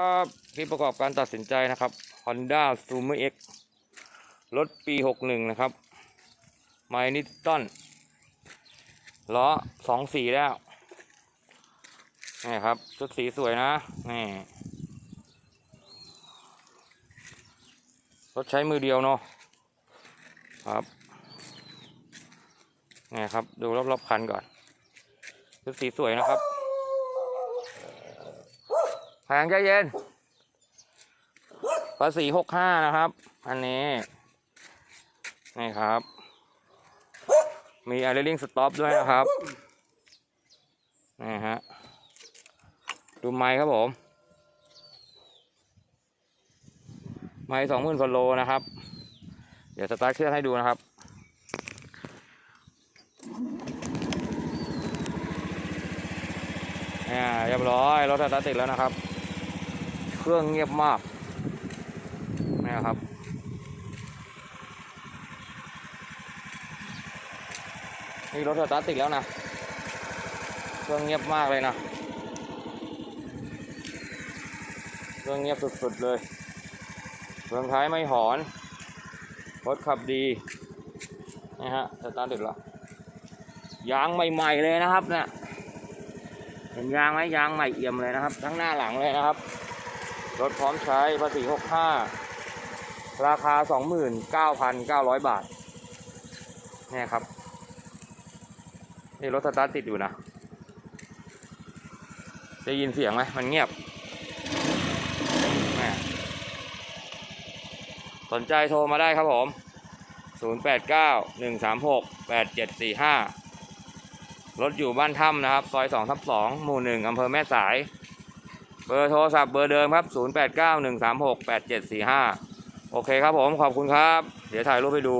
ครับที่ประกอบการตัดสินใจนะครับ Honda s u m e r X รถปี 61 นะครับ ไมนิตันล้อสองสีแล้ว นี่ครับ ชุดสีสวยนะ นี่ รถใช้มือเดียวเนาะ ครับ นี่ครับ ดูรอบๆคันก่อน ชุดสีสวยนะครับ แพงใจเย็นภาษีหกห้านะครับ อันนี้ นี่ครับ มีอ r รลิงสต็อปด้วยนะครับ นี่ฮะ ดูไม้ครับผม ไม้สองหมื่นฟโลนะครับ เดี๋ยวสตาร์ทเครื่องให้ดูนะครับอ่าเรียบร้อย รถสตาร์ทติดแล้วนะครับ เครื่องเงียบมากนี่ครับ นี่รถสตาร์ทติดแล้วนะ เครื่องเงียบมากเลยนะ เครื่องเงียบสุดๆเลยเครื่องท้ายไม่หอน รถขับดี นี่ฮะสตาร์ทติดแล้วยางใหม่ๆเลยนะครับเนี่ยเห็นยางไหมยางใหม่เอี่ยมเลยนะครับ ทั้งหน้าหลังเลยนะครับ รถพร้อมใช้ภาษีหกห้าราคาสองหมื่นเก้าพันเก้าร้อยบาทเนี่ยครับ นี่รถสตาร์ทติดอยู่นะ ได้ยินเสียงไหมมันเงียบ สนใจโทรมาได้ครับผม 0 8 9 1 3 6 8 7 4 5 รถอยู่บ้านถ้ำนะครับ ซอย2ทับ2หมู่ 1อำเภอแม่สาย เบอร์โทรศัพท์เบอร์เดิมครับ 0 8 9 1 3 6 8 7 4 5 โอเคครับผมขอบคุณครับ เดี๋ยวถ่ายรูปให้ดู